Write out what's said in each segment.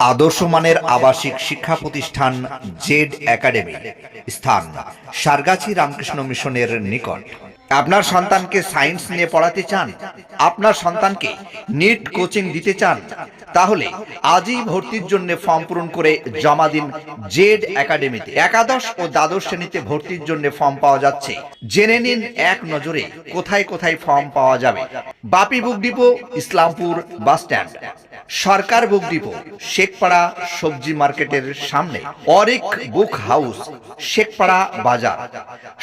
আদর্শ মানের আবাসিক শিক্ষা প্রতিষ্ঠান জেড একাডেমি, স্থান সারগাছি রামকৃষ্ণ মিশনের নিকট। আপনার সন্তানকে সায়েন্স নিয়ে পড়াতে চান, আপনার সন্তানকে নিট কোচিং দিতে চান, তাহলে আজই ভর্তির জন্য ফর্ম পূরণ করে জমা দিন জেড একাডেমিতে। একাদশ ও দ্বাদশ শ্রেণীতে ভর্তির জন্য ফর্ম পাওয়া যাচ্ছে। জেনে নিন এক নজরে কোথায় কোথায় ফর্ম পাওয়া যাবে। Bapi book depot, Islampur bus stand. Sarkar book depot Sheikhpara সবজি মার্কেটের সামনে। অরিক বুক হাউস, শেখপাড়া বাজার।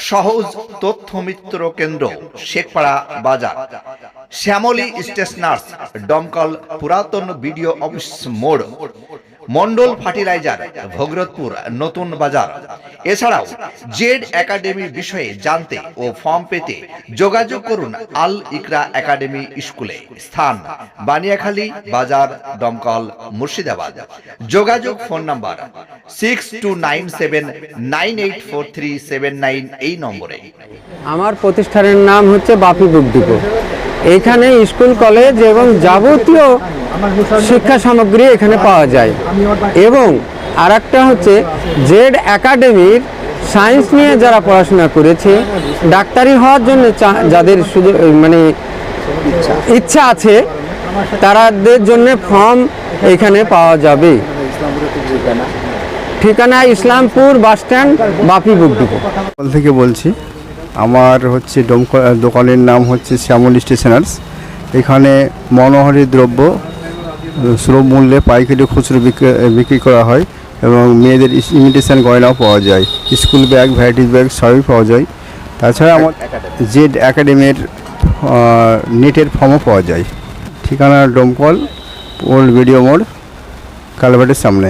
সহজ তথ্য মিত্র কেন্দ্র, শেখপাড়া বাজার। শ্যামলী স্টেশনার্স ডমকল পুরাতন বিডিও অফিস মোড়। মন্ডল ফার্টিলাইজার ভগরতপুর নতুন বাজার। এছাড়াও জেড একাডেমি বিষয়ে জানতে ও ফর্ম পেতে যোগাযোগ করুন আল ইকরা একাডেমি স্কুলে। স্থান বানিয়াখালী বাজার দমকল মুর্শিদাবাদ। যোগাযোগ phone number six two nine seven nine eight four three seven nine এই নম্বরে। আমার প্রতিষ্ঠানের নাম হচ্ছে বাপি ডিপো। এইখানে স্কুল, কলেজ এবং যাবতীয় শিক্ষা সামগ্রী এখানে পাওয়া যায়। এবং আর হচ্ছে জেড একাডেমির সায়েন্স নিয়ে যারা পড়াশোনা করেছে, ডাক্তারি হওয়ার জন্য যাদের শুধু মানে ইচ্ছা আছে, তারাদের জন্য ফর্ম এখানে পাওয়া যাবে। ঠিকানা ইসলামপুর বাস স্ট্যান্ড, বাপি বুক থেকে বলছি আমার হচ্ছে দোকানের নাম হচ্ছে শ্যামল স্টেশনার্স। এখানে মনোহারি দ্রব্য সুলভ মূল্যে পাইকারি খুচরো বিক্রি বিক্রি করা হয় এবং মেয়েদের ইমিটেশন গয়নাও পাওয়া যায়। স্কুল ব্যাগ, ভ্যারাইটিস ব্যাগ সবই পাওয়া যায়। তাছাড়া আমার জেড একাডেমির নেটের ফর্মও পাওয়া যায়। ঠিকানা ডোমকল, ওল্ড ভিডিও মোড় কালভার্টের সামনে।